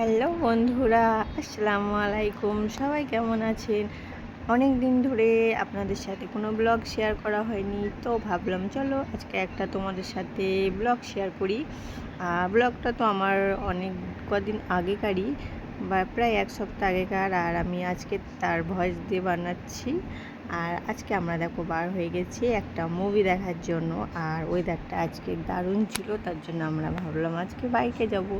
Hello বন্ধুরা, আসসালামু আলাইকুম। সবাই কেমন আছেন? অনেক দিন ধরে আপনাদের সাথে কোনো ব্লগ শেয়ার করা হয়নি, তো ভাবলাম চলো আজকে একটা তোমাদের সাথে ব্লগ শেয়ার করি। ব্লগটা তো আমার অনেক কদিন আগেকারই, বা প্রায় এক সপ্তাহ আগেকার, আর আমি আজকে তার ভয়েস দিয়ে বানাচ্ছি। আর আজকে আমরা দেখো বার হয়ে গেছি একটা মুভি দেখার জন্য, আর ওয়েদারটা আজকে দারুণ ছিল, তার জন্য আমরা ভাবলাম আজকে বাইকে যাব।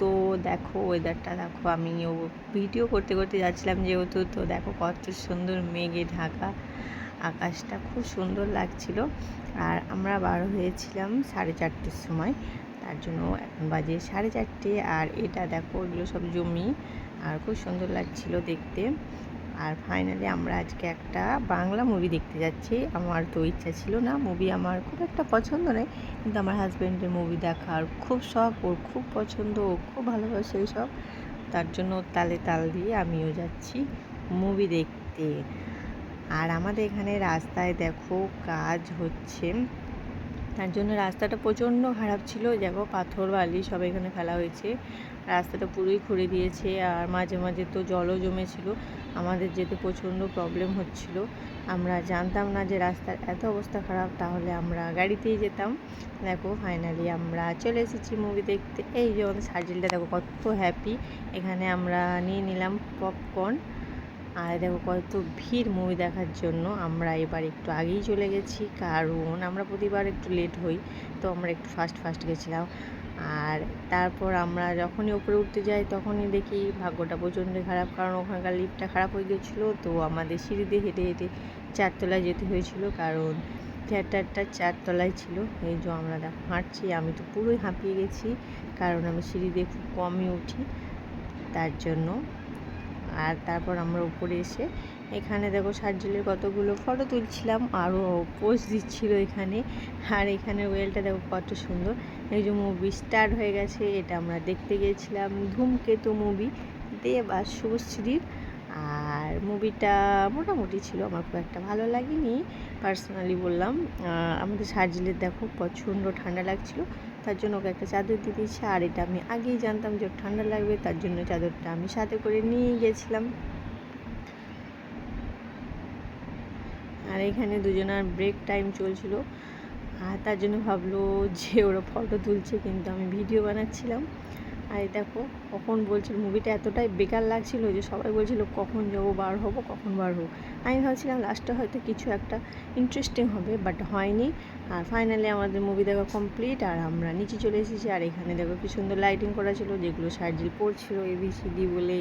তো দেখো ওয়েদারটা দেখো আমি ও ভিডিও করতে করতে যাচ্ছিলাম যেহেতু, তো দেখো কত সুন্দর মেঘে ঢাকা, আকাশটা খুব সুন্দর লাগছিল। আর আমরা বার হয়েছিলাম সাড়ে চারটের সময়, তার জন্য এখন বাজে সাড়ে চারটে, আর এটা দেখো, এগুলো সব জমি, আর খুব সুন্দর লাগছিল দেখতে। আর ফাইনালি আমরা আজকে একটা বাংলা মুভি দেখতে যাচ্ছি। আমার তো ইচ্ছা ছিল না মুভি আমার খুব একটা পছন্দ নয়, কিন্তু আমার হাজব্যান্ডের মুভি দেখার খুব শখ, ওর খুব পছন্দ, ও খুব ভালোবাসে সব তার জন্য তালে তাল দিয়ে আমিও যাচ্ছি মুভি দেখতে। আর আমাদের এখানে রাস্তায় দেখো, কাজ হচ্ছে। তার জন্য রাস্তাটা প্রচণ্ড খারাপ ছিল। দেখো পাথর, বালি সব এখানে ফেলা হয়েছে। রাস্তাটা পুরোই খুঁড়ে দিয়েছে আর মাঝে মাঝে তো জলও জমেছিল। আমাদের যেতে প্রচণ্ড প্রবলেম হচ্ছিল। আমরা জানতাম না যে রাস্তার এত অবস্থা খারাপ, তাহলে আমরা গাড়িতেই যেতাম। দেখো ফাইনালি আমরা চলে এসেছি মুভি দেখতে। এই যে আমাদের সার্জিলটা দেখো কত হ্যাপি এখানে আমরা নিয়ে নিলাম পপকর্ন আর দেখো কত ভিড় মুভি দেখার জন্য আমরা এবার একটু আগেই চলে গেছি। কারণ আমরা প্রতিবার একটু লেট হই, তো আমরা একটু ফাস্ট ফাস্ট গেছিলাম। আর তারপর আমরা যখনই উপরে উঠতে যাই, তখনই দেখি ভাগ্যটা প্রচণ্ড খারাপ। কারণ ওখানকার লিফটটা খারাপ হয়ে গেছিল, তো আমাদের সিঁড়ি দিয়ে হেঁটে হেঁটে চারতলায় যেতে হয়েছিল। কারণ থিয়েটারটা চারতলায় ছিল, এই যে আমরা দেখো হাঁটছি, আমি তো পুরোই হাঁপিয়ে গেছি। কারণ আমি সিঁড়ি দিয়ে খুব কমই উঠি, তার জন্য আর তারপর আমরা উপরে এসে এখানে দেখো সার্জেলের কতগুলো ফটো তুলছিলাম আরও পোস্ট দিচ্ছিল এখানে। আর এখানে ওয়েলটা দেখো কত সুন্দর। এই যে মুভি স্টার্ট হয়ে গেছে, এটা আমরা দেখতে গিয়েছিলাম, ধূমকেতু মুভি দেব আর শুভশ্রীর আর মুভিটা মোটামুটি ছিল, আমার খুব একটা ভালো লাগেনি। পার্সোনালি বললাম আমাদের সার্জিলের দেখো প্রচণ্ড ঠান্ডা লাগছিল। তার জন্য ওকে একটা চাদর দিয়ে দিয়েছি। আর এটা আমি আগেই জানতাম যে ঠান্ডা লাগবে, তার জন্য চাদরটা আমি সাথে করে নিয়ে গেছিলাম। আর এখানে দুজনার ব্রেক টাইম চলছিল। আর তার জন্য ভাবলো যে ওরা ফটো তুলছে, কিন্তু আমি ভিডিও বানাচ্ছিলাম। আর দেখো, কখন বলছিল মুভিটা এতটাই বেকার লাগছিল যে সবাই বলছিল, কখন যাব, বার হব, কখন বার হব? আমি ভাবছিলাম লাস্টে হয়তো কিছু একটা ইন্টারেস্টিং হবে বাট হয়নি। আর ফাইনালি আমাদের মুভি দেখা কমপ্লিট আর আমরা নিচে চলে এসেছি, আর এখানে দেখো কি সুন্দর লাইটিং করা ছিল, যেগুলো সার্জিল পড়ছিল এবিসিডি বলে।